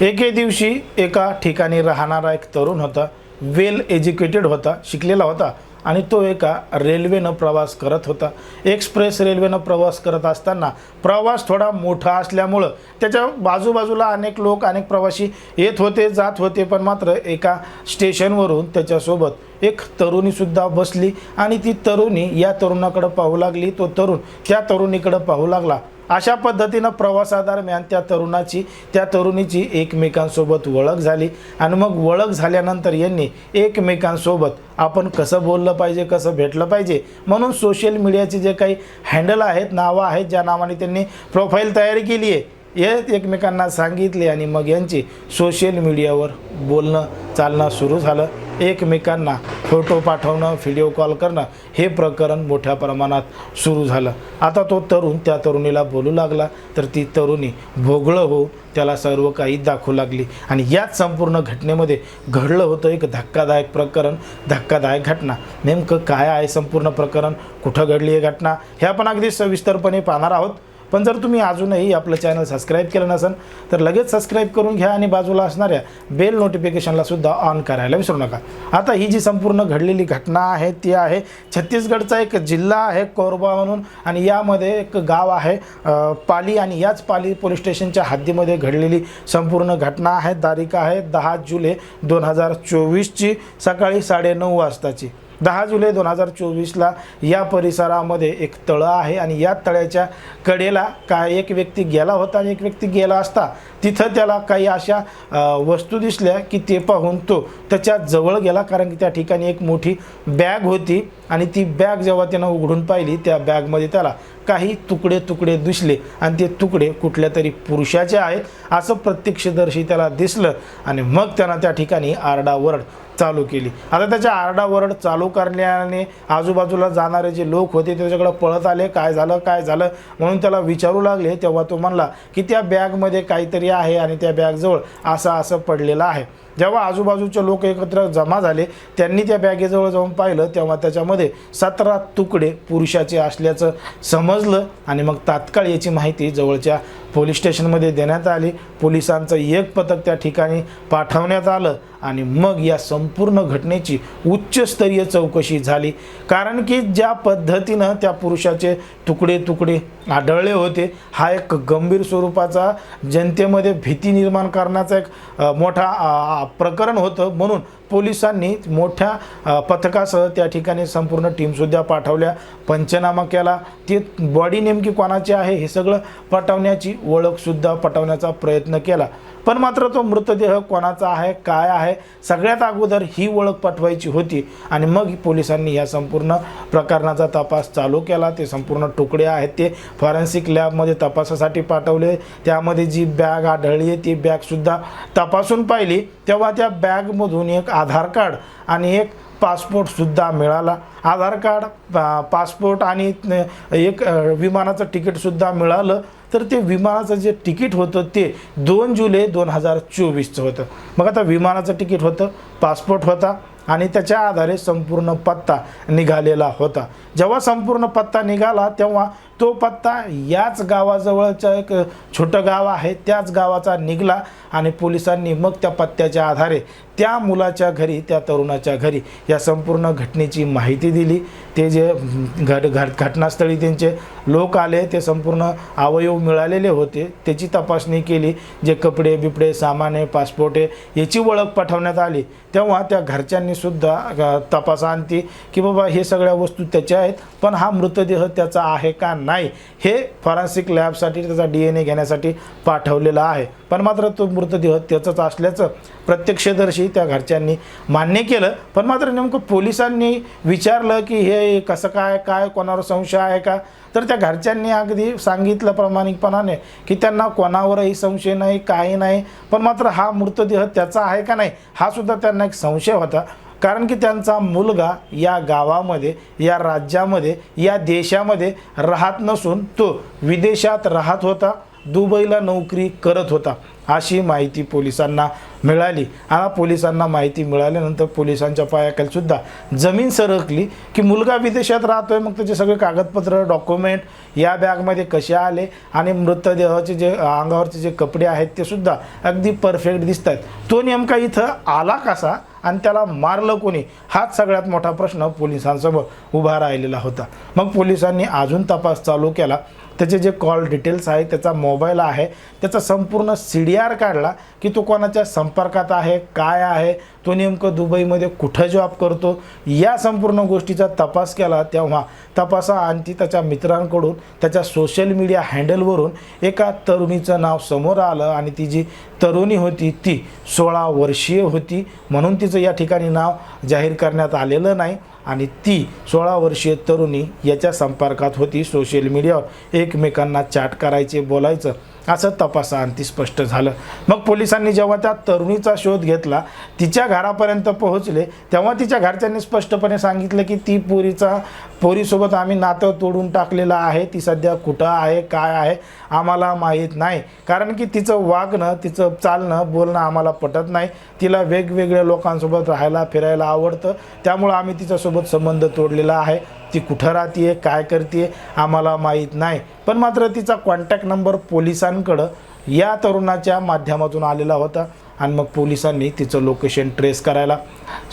एके दिवशी एका ठिकाणी राहणारा एक तरुण होता. वेल एज्युकेटेड होता शिकलेला होता आणि तो एका रेल्वेनं प्रवास करत होता. एक्सप्रेस रेल्वेनं प्रवास करत असताना प्रवास थोडा मोठा असल्यामुळं त्याच्या बाजूबाजूला अनेक लोक अनेक प्रवासी येत होते जात होते पण मात्र एका स्टेशनवरून त्याच्यासोबत एक तरुणीसुद्धा बसली आणि ती तरुणी या तरुणाकडं पाहू लागली. तो तरुण त्या तरुणीकडं पाहू लागला. अशा पद्धतीनं प्रवासादरम्यान त्या तरुणाची त्या तरुणीची एकमेकांसोबत ओळख झाली. आणि मग ओळख झाल्यानंतर यांनी एकमेकांसोबत आपण कसं बोललं पाहिजे कसं भेटलं पाहिजे म्हणून सोशल मीडियाचे जे काही हँडल आहेत नावं आहेत ज्या नावाने त्यांनी प्रोफाईल तयारी केली आहे हे एकमेकांना सांगितले आणि मग यांची सोशल मीडियावर बोलणं चालणं सुरू झालं. एकमेकांना फोटो पाठवणं व्हिडिओ कॉल करणं हे प्रकरण मोठ्या प्रमाणात सुरू झालं. आता तो तरुण त्या तरुणीला बोलू लागला. तर ती तरुणी भोगळं होऊन त्याला सर्व काही दाखवू लागली. आणि याच संपूर्ण घटनेमध्ये घडलं होतं एक धक्कादायक प्रकरण धक्कादायक घटना. नेमकं काय आहे संपूर्ण प्रकरण? कुठं घडली आहे घटना? हे आपण अगदी सविस्तरपणे पाहणार आहोत. पण जर तुम्ही अजूनही आपलं चॅनल सबस्क्राईब केलं नसेल तर लगेच सबस्क्राईब करून घ्या आणि बाजूला असणाऱ्या बेल नोटिफिकेशनला सुद्धा ऑन करायला विसरू नका. आता ही जी संपूर्ण घडलेली घटना आहे ती आहे छत्तीसगडचा एक जिल्हा आहे कोरबा म्हणून आणि यामध्ये एक गाव आहे पाली आणि याच पाली पोलीस स्टेशनच्या हद्दीमध्ये घडलेली संपूर्ण घटना आहे. तारीख आहे दहा जुलै दोन हजार चोवीसची सकाळी साडेनऊ वाजताची. दहा जुलै दोन हजार चोवीसला या परिसरामध्ये एक तळं आहे आणि या तळ्याच्या कडेला काय एक व्यक्ती गेला होता आणि एक व्यक्ती गेला असता तिथं त्याला काही अशा वस्तू दिसल्या की ते पाहून तो त्याच्याजवळ गेला कारण की त्या ठिकाणी एक मोठी बॅग होती आणि ती बॅग जेव्हा त्यानं उघडून पाहिली त्या बॅगमध्ये त्याला काही तुकडे तुकडे दिसले आणि ते तुकडे कुठल्या तरी पुरुषाचे आहेत असं प्रत्यक्षदर्शी त्याला दिसलं आणि मग त्यानं त्या ठिकाणी आरडाओरड चालू केली. आता त्याच्या आरडाओरड चालू करण्याने आजूबाजूला जाणारे जे लोक होते त्याच्याकडं पळत आले काय झालं काय झालं म्हणून त्याला विचारू लागले. तेव्हा तो म्हणला की त्या बॅगमध्ये काहीतरी आहे आणि त्या बॅगजवळ असं असं पडलेलं आहे. जेव्हा आजूबाजूचे लोक एकत्र जमा झाले त्यांनी त्या बॅगेजवळ जाऊन पाहिलं तेव्हा त्याच्यामध्ये सतरा तुकडे पुरुषाचे असल्याचं समज समजलं आणि मग तात्काळ याची माहिती जवळच्या पोलीस स्टेशनमध्ये देण्यात आली. पोलिसांचं एक पथक त्या ठिकाणी पाठवण्यात आलं आणि मग या संपूर्ण घटनेची उच्चस्तरीय चौकशी झाली. कारण की ज्या पद्धतीनं त्या पुरुषाचे तुकडे तुकडे आढळले होते हा एक गंभीर स्वरूपाचा जनतेमध्ये भीती निर्माण करण्याचा एक मोठा प्रकरण होतं. म्हणून पोलिसांनी मोठ्या पथकासह त्या ठिकाणी संपूर्ण टीमसुद्धा पाठवल्या पंचनामा केला. ती बॉडी नेमकी कोणाची आहे हे सगळं पटवण्याची ओळखसुद्धा पटवण्याचा प्रयत्न केला. पण मात्र तो मृतदेह कोणाचा आहे काय आहे सगळ्यात अगोदर ही ओळख पटवायची होती आणि मग पोलिसांनी या संपूर्ण प्रकरणाचा तपास चालू केला. ते संपूर्ण तुकडे आहेत ते फॉरेन्सिक लॅबमध्ये तपासासाठी पाठवले. त्यामध्ये जी बॅग आढळली आहे ती बॅगसुद्धा तपासून पाहिली. तेव्हा त्या बॅगमधून एक आधार कार्ड आणि एक पासपोर्टसुद्धा मिळाला. आधार कार्ड पासपोर्ट आणि एक विमानाचं तिकीटसुद्धा मिळालं. तर ते विमानाचं जे तिकीट होतं ते दोन जुलै दोन हजार चोवीसचं होतं. मग आता विमानाचं तिकीट होतं पासपोर्ट होता आणि त्याच्या आधारे संपूर्ण पत्ता निघालेला होता. जेव्हा संपूर्ण पत्ता निघाला तेव्हा तो पत्ता याच गावाजवळचं एक छोटं गाव आहे त्याच गावाचा निघाला आणि पोलिसांनी मग त्या पत्त्याच्या आधारे त्या मुलाच्या घरी त्या तरुणाच्या घरी या संपूर्ण घटनेची माहिती दिली. ते जे घट घट घटनास्थळी त्यांचे लोक आले ते संपूर्ण अवयव मिळालेले होते. त्याची तपासणी केली जे कपडे बिपडे सामाने पासपोर्ट आहे याची ओळख पाठवण्यात आली. तेव्हा त्या घरच्यांनीसुद्धा आणती तपासांती की बाबा हे सगळ्या वस्तू त्याच्या आहेत पण हा मृतदेह त्याचा आहे का नाही. हे फॉरेन्सिक लॅबसाठी त्याचा डी एन ए घेण्यासाठी पाठवलेला आहे. पण मात्र तो मृतदेह त्याचाच असल्याचं प्रत्यक्षदर्शी त्या घरच्यांनी मान्य केलं. पण मात्र नेमकं पोलिसांनी विचारलं की हे कसं काय काय कोणावर संशय आहे का? तर त्या घरच्यांनी अगदी सांगितलं प्रामाणिकपणाने की त्यांना कोणावरही संशय नाही काही नाही. पण मात्र हा मृतदेह त्याचा आहे का नाही हा सुद्धा त्यांना एक संशय होता. कारण की त्यांचा मुलगा या गावामध्ये या राज्यामध्ये या देशामध्ये राहत नसून तो विदेशात राहत होता दुबईला नोकरी करत होता अशी माहिती पोलिसांना मिळाली. आणि पोलिसांना माहिती मिळाल्यानंतर पोलिसांच्या पायाखालीसुद्धा जमीन सरकली की मुलगा विदेशात राहतोय मग त्याचे सगळे कागदपत्र डॉक्युमेंट या बॅगमध्ये कसे आले आणि मृतदेहाचे जे अंगावरचे जे कपडे आहेत ते सुद्धा अगदी परफेक्ट दिसत आहेत तो नेमका इथं आला कसा? आणि त्याला मारलं कोणी? हाच सगळ्यात मोठा प्रश्न पोलिसांसमोर उभा राहिलेला होता. मग पोलिसांनी अजून तपास चालू केला. त्याचे जे कॉल डिटेल्स आहे त्याचा मोबाईल आहे त्याचा संपूर्ण सी डी आर काढला की तो कोणाच्या संपर्कात आहे काय आहे तो नेमकं दुबईमध्ये कुठं जॉब करतो या संपूर्ण गोष्टीचा तपास केला. तेव्हा तपासा आणि त्याच्या मित्रांकडून त्याच्या सोशल मीडिया हँडलवरून एका तरुणीचं नाव समोर आलं आणि ती जी तरुणी होती ती सोळा वर्षीय होती. म्हणून तिचं या ठिकाणी नाव जाहीर करण्यात आलेलं नाही. आणि ती सोळा वर्षीय तरुणी याच्या संपर्कात होती. सोशल मीडियावर एकमेकांना चॅट करायचे बोलायचं. असं तपासाअंती स्पष्ट झालं. मग पोलिसांनी जेव्हा त्या तरुणीचा शोध घेतला तिच्या घरापर्यंत पोहोचले तेव्हा तिच्या घरच्यांनी स्पष्टपणे सांगितलं की ती पोरीचा पोरीसोबत आम्ही नातं तोडून टाकलेलं आहे. ती सध्या कुठं आहे काय आहे आम्हाला माहीत नाही. कारण की तिचं वागणं तिचं चालणं बोलणं आम्हाला पटत नाही. तिला वेगवेगळ्या लोकांसोबत राहायला फिरायला आवडतं. त्यामुळं आम्ही तिच्यासोबत संबंध तोडलेला आहे. ती कुठं राहते काय करते आम्हाला माहीत नाही. पण मात्र तिचा कॉन्टॅक्ट नंबर पोलिसांकडं या तरुणाच्या माध्यमातून आलेला होता. आणि मग पोलिसांनी तिचं लोकेशन ट्रेस करायला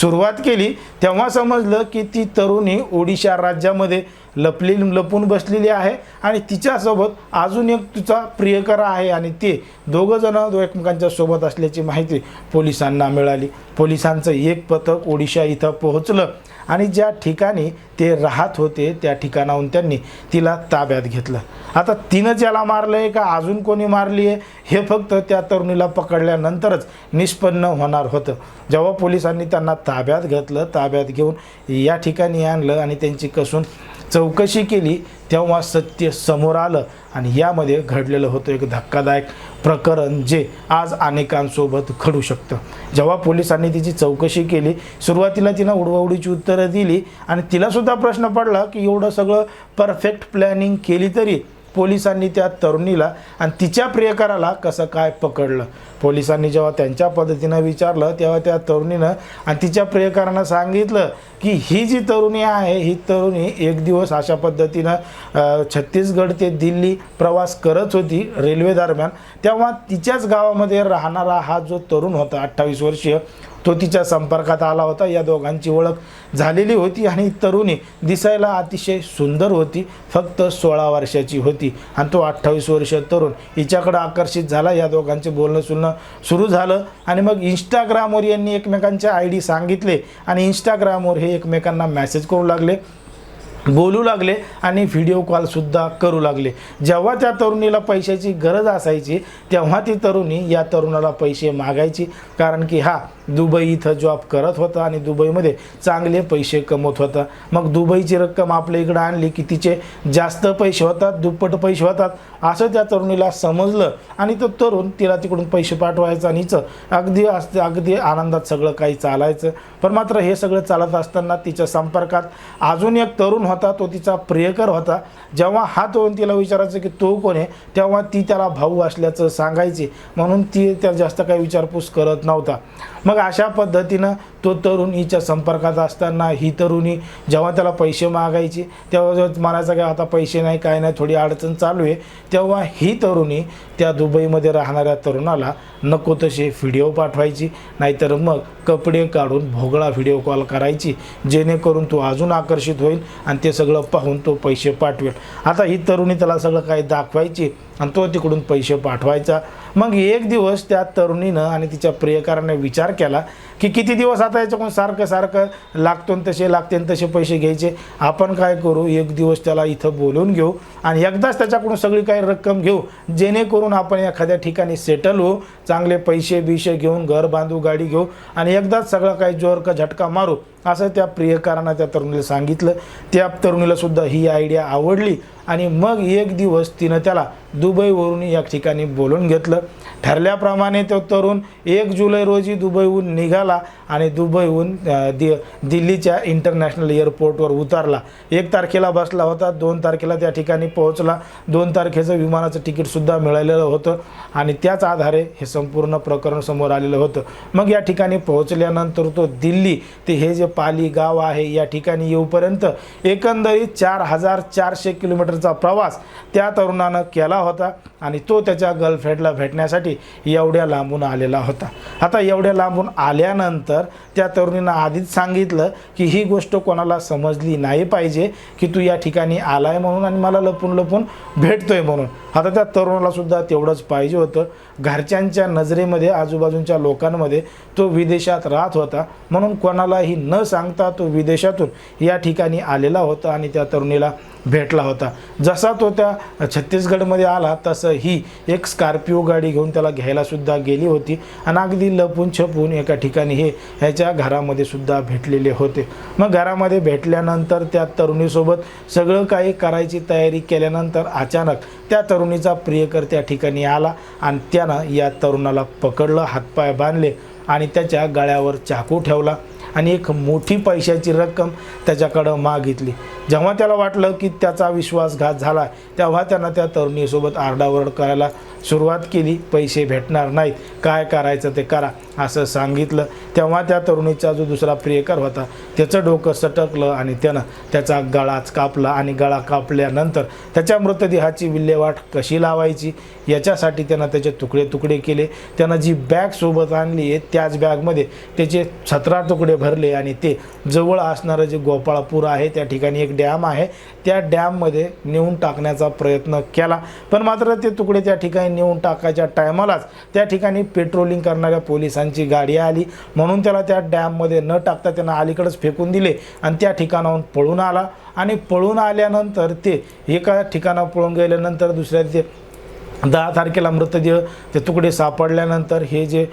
सुरुवात केली. तेव्हा समजलं की ती तरुणी ओडिशा राज्यामध्ये लपली लपून बसलेली आहे. आणि तिच्यासोबत अजून एक तिचा प्रियकर आहे आणि ते दोघंजणं एकमेकांच्या सोबत असल्याची माहिती पोलिसांना मिळाली. पोलिसांचं एक पथक ओडिशा इथं पोहोचलं. आणि ज्या ठिकाणी ते राहत होते त्या ठिकाणाहून त्यांनी तिला ताब्यात घेतलं. आता तिनं ज्याला मारलं आहे का अजून कोणी मारली आहे हे फक्त त्या तरुणीला पकडल्यानंतरच निष्पन्न होणार होतं. जेव्हा पोलिसांनी त्यांना ताब्यात घेतलं ताब्यात घेऊन या ठिकाणी आणलं आणि त्यांची कसून चौकशी केली तेव्हा सत्य समोर आलं आणि यामध्ये घडलेलं होतं एक धक्कादायक प्रकरण जे आज अनेकांसोबत घडू शकतं. जेव्हा पोलिसांनी तिची चौकशी केली सुरुवातीला तिनं उडवाउडीची उत्तरं दिली आणि तिलासुद्धा प्रश्न पडला की एवढं सगळं परफेक्ट प्लॅनिंग केली तरी पोलिसांनी त्या तरुणीला आणि तिच्या प्रियकराला कसं काय पकडलं? पोलिसांनी जेव्हा त्यांच्या पद्धतीनं विचारलं तेव्हा त्या तरुणीनं आणि तिच्या प्रियकरानं सांगितलं की ही जी तरुणी आहे ही तरुणी एक दिवस अशा पद्धतीनं छत्तीसगड ते दिल्ली प्रवास करत होती रेल्वे दरम्यान. तेव्हा तिच्याच गावामध्ये राहणारा हा जो तरुण होता अठ्ठावीस वर्षीय तो तिच्या संपर्कात आला होता. या दोघांची ओळख झालेली होती आणि तरुणी दिसायला अतिशय सुंदर होती फक्त सोळा वर्षाची होती आणि तो अठ्ठावीस वर्ष तरुण हिच्याकडं आकर्षित झाला. या दोघांचे बोलणं सुलणं सुरू झालं आणि मग इंस्टाग्रामवर यांनी एकमेकांचे आय डी सांगितले आणि इंस्टाग्रामवर हे एकमेकांना मॅसेज करू लागले बोलू लागले आणि व्हिडिओ कॉलसुद्धा करू लागले. जेव्हा त्या तरुणीला पैशाची गरज असायची तेव्हा ती तरुणी या तरुणाला पैसे मागायची. कारण की हा दुबई इथं जॉब करत होता आणि दुबईमध्ये चांगले पैसे कमवत होता. मग दुबईची रक्कम आपल्या इकडं आणली की तिचे जास्त पैसे होतात दुप्पट पैसे होतात असं त्या तरुणीला समजलं. आणि तो तरुण तिला तिकडून पैसे पाठवायचा आणि हिचं अगदी असते अगदी आनंदात सगळं काही चालायचं. पण मात्र हे सगळं चालत असताना तिच्या संपर्कात अजून एक तरुण होता तो तिचा प्रियकर होता. जेव्हा हा तरुण तिला विचारायचं की तो कोण आहे? तेव्हा ती त्याला भाऊ असल्याचं सांगायची. म्हणून ती त्या जास्त काही विचारपूस करत नव्हता. मग अशा पद्धतीनं तो तरुण हिच्या संपर्कात असताना ही तरुणी जेव्हा त्याला पैसे मागायची तेव्हा म्हणायचं काय आता पैसे नाही काय नाही थोडी अडचण चालू आहे तेव्हा ही तरुणी त्या दुबईमध्ये राहणाऱ्या तरुणाला नको तसे व्हिडिओ पाठवायची नाहीतर मग कपडे काढून भोगळा व्हिडिओ कॉल करायची जेणेकरून तो अजून आकर्षित होईल आणि ते सगळं पाहून तो पैसे पाठवेल. आता ही तरुणी त्याला सगळं काही दाखवायची आणि तो तिकडून पैसे पाठवायचा. मग एक दिवस त्या तरुणीनं आणि तिच्या प्रियकराने विचार केला की किती दिवस आता याच्याकडून सारखं सारखं लागतो तसे लागते तसे पैसे घ्यायचे. आपण काय करू? एक दिवस त्याला इथं बोलवून घेऊ आणि एकदाच त्याच्याकडून सगळी काही रक्कम घेऊ. जेणेकरून आपण एखाद्या ठिकाणी सेटल होऊ चांगले पैसे बिशे घेऊन घर बांधू गाडी घेऊ आणि एकदाच सगळं काही जोर का झटका मारू. असं त्या प्रियकारानं त्या तरुणीला सांगितलं. त्या तरुणीलासुद्धा ही आयडिया आवडली आणि मग एक दिवस तिनं त्याला दुबईवरून या ठिकाणी बोलून घेतलं. ठरल्याप्रमाणे तो तरुण एक जुलै रोजी दुबईहून निघाला आणि दुबईहून दि दिल्लीच्या इंटरनॅशनल एअरपोर्टवर उतरला. एक तारखेला बसला होता दोन तारखेला त्या ठिकाणी पोहोचला. दोन तारखेचं विमानाचं तिकीटसुद्धा मिळालेलं होतं आणि त्याच आधारे हे संपूर्ण प्रकरण समोर आलेलं होतं. मग या ठिकाणी पोहोचल्यानंतर तो दिल्ली ते हे जे पाली गाव आहे. या ठिकाणी येऊपर्यंत एकंदरीत चार हजार चारशे किलोमीटरचा प्रवास त्या तरुणानं केला होता आणि तो त्याच्या गर्लफ्रेंडला भेटण्यासाठी एवढ्या लांबून आलेला होता. आता एवढ्या लांबून आल्यानंतर त्या तरुणीनं आधीच सांगितलं की ही गोष्ट कोणाला समजली नाही पाहिजे की तू या ठिकाणी आला आहे म्हणून आणि मला लपून लपून भेटतोय म्हणून. आता त्या तरुणाला सुद्धा तेवढंच पाहिजे होतं. घरच्यांच्या नजरेमध्ये आजूबाजूच्या लोकांमध्ये तो विदेशात राहत होता. म्हणून कोणालाही न सांगता तो विदेशातून या ठिकाणी आलेला होता आणि त्या तरुणीला भेटला होता. जसा तो त्या छत्तीसगडमध्ये आला तसं ही एक स्कॉर्पिओ गाडी घेऊन त्याला घ्यायलासुद्धा गेली होती आणि अगदी लपून छपून एका ठिकाणी हे ह्याच्या घरामध्ये सुद्धा भेटलेले होते. मग घरामध्ये भेटल्यानंतर त्या तरुणीसोबत सगळं काही करायची तयारी केल्यानंतर अचानक त्या तरुणीचा प्रियकर त्या ठिकाणी आला आणि त्यानं या तरुणाला पकडलं हातपाय बांधले आणि त्याच्या गळ्यावर चाकू ठेवला. आणि एक मोठी पैशाची रक्कम त्याच्याकडं मागितली. जेव्हा त्याला वाटलं की त्याचा विश्वासघात झाला तेव्हा त्यानं त्या तरुणीसोबत आरडाओरड करायला सुरुवात केली. पैसे भेटणार नाहीत. काय करायचं ते करा असं सांगितलं. तेव्हा त्या तरुणीचा जो दुसरा प्रियकर होता त्याचं डोकं सटकलं आणि त्यानं त्याचा गळाच कापला आणि गळा कापल्यानंतर त्याच्या मृतदेहाची विल्हेवाट कशी लावायची याच्यासाठी त्यानं त्याचे तुकडे तुकडे केले. त्यानं जी बॅग सोबत आणली आहे त्याच बॅगमध्ये त्याचे सतरा तुकडे भरले आणि ते जवळ असणारं जे गोपाळपूर आहे त्या ठिकाणी एक डॅम आहे. त्या डॅममध्ये नेऊन टाकण्याचा प्रयत्न केला. पण मात्र ते तुकडे त्या ठिकाणी नेऊन टाकायच्या टायमालाच त्या ठिकाणी पेट्रोलिंग करणाऱ्या पोलिसांची गाडी आली. म्हणून म्हणून त्याला त्या डॅममध्ये न टाकता त्यांना अलीकडंच फेकून दिले आणि त्या ठिकाणाहून पळून आला. आणि पळून आल्यानंतर ते एका ठिकाणावर पळून गेल्यानंतर दुसऱ्या ते दहा तारखेला मृतदेह ते तुकडे सापडल्यानंतर हे जे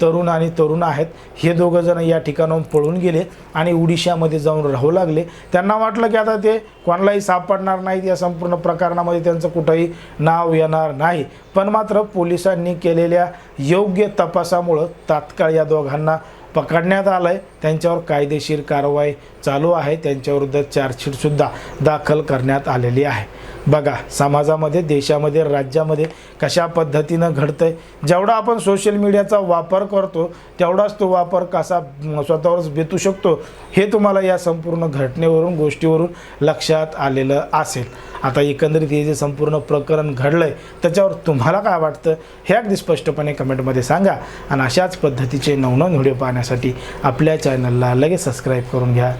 तरुण आणि तरुण आहेत हे दोघं जण या ठिकाणाहून पळून गेले आणि उडिशामध्ये जाऊन राहू लागले. त्यांना वाटलं की आता ते कोणालाही सापडणार नाहीत या संपूर्ण प्रकरणामध्ये त्यांचं कुठंही नाव येणार नाही. पण मात्र पोलिसांनी केलेल्या योग्य तपासामुळं तात्काळ या दोघांना पकडण्यात आलं आहे त्यांच्यावर कायदेशीर कारवाई चालू आहे. त्यांच्याविरुद्ध चार्जशीटसुद्धा दाखल करण्यात आलेली आहे. बघा समाजामध्ये देशामध्ये राज्यामध्ये कशा पद्धतीनं घडतं आहे जेवढा आपण सोशल मीडियाचा वापर करतो तेवढाच तो वापर कसा स्वतःवरच बेतू शकतो हे तुम्हाला या संपूर्ण घटनेवरून गोष्टीवरून लक्षात आलेलं असेल. आता एकंदरीत हे जे संपूर्ण प्रकरण घडलं आहे त्याच्यावर तुम्हाला काय वाटतं हे अगदी स्पष्टपणे कमेंटमध्ये सांगा. आणि अशाच पद्धतीचे नवनवीन व्हिडिओ पाहण्यासाठी आपल्या चॅनलला लगेच सबस्क्राईब करून घ्या.